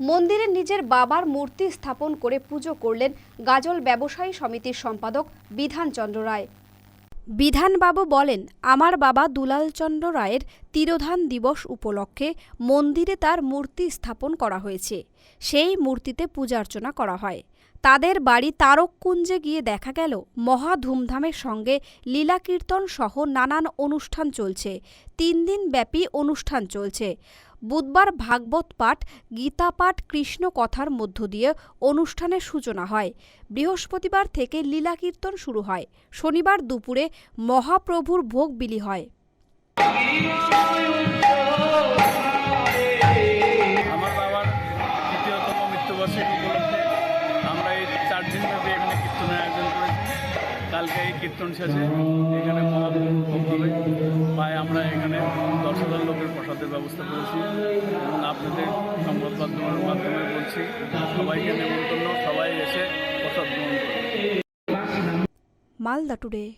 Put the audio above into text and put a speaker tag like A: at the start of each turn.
A: মন্দিরে নিজের বাবার মূর্তি স্থাপন করে পুজো করলেন গাজল ব্যবসায়ী সমিতির সম্পাদক বিধানচন্দ্র রায়। বিধানবাবু বলেন, আমার বাবা দুলালচন্দ্র রায়ের তিরোধান দিবস উপলক্ষে মন্দিরে তার মূর্তি স্থাপন করা হয়েছে। সেই মূর্তিতে পূজার্চনা করা হয়। তাদের বাড়ি তারককুঞ্জে গিয়ে দেখা গেল, মহা ধুমধামের সঙ্গে লীলা কীর্তন সহ নানান অনুষ্ঠান চলছে। তিন দিন ব্যাপী অনুষ্ঠান চলছে। বুধবার ভাগবত পাঠ, গীতা পাঠ, কৃষ্ণ কথার মধ্য দিয়ে অনুষ্ঠানের সূচনা হয়। বৃহস্পতিবার থেকে লীলা কীর্তন শুরু হয়। শনিবার দুপুরে মহাপ্রভুর ভোগ বিলি হয়।
B: কালকে কীর্তন শেষে এখানে মহাপ্রভুর ভোগ হবে। হাজার লোকের প্রসাদের ব্যবস্থা করেছি এবং আপনাদের সংবাদ মাধ্যমের মাধ্যমে বলছি, সবাইকে নেমন্তন্ন, সবাই এসে প্রসাদ গ্রহণ করবে
A: মালদা টুডে।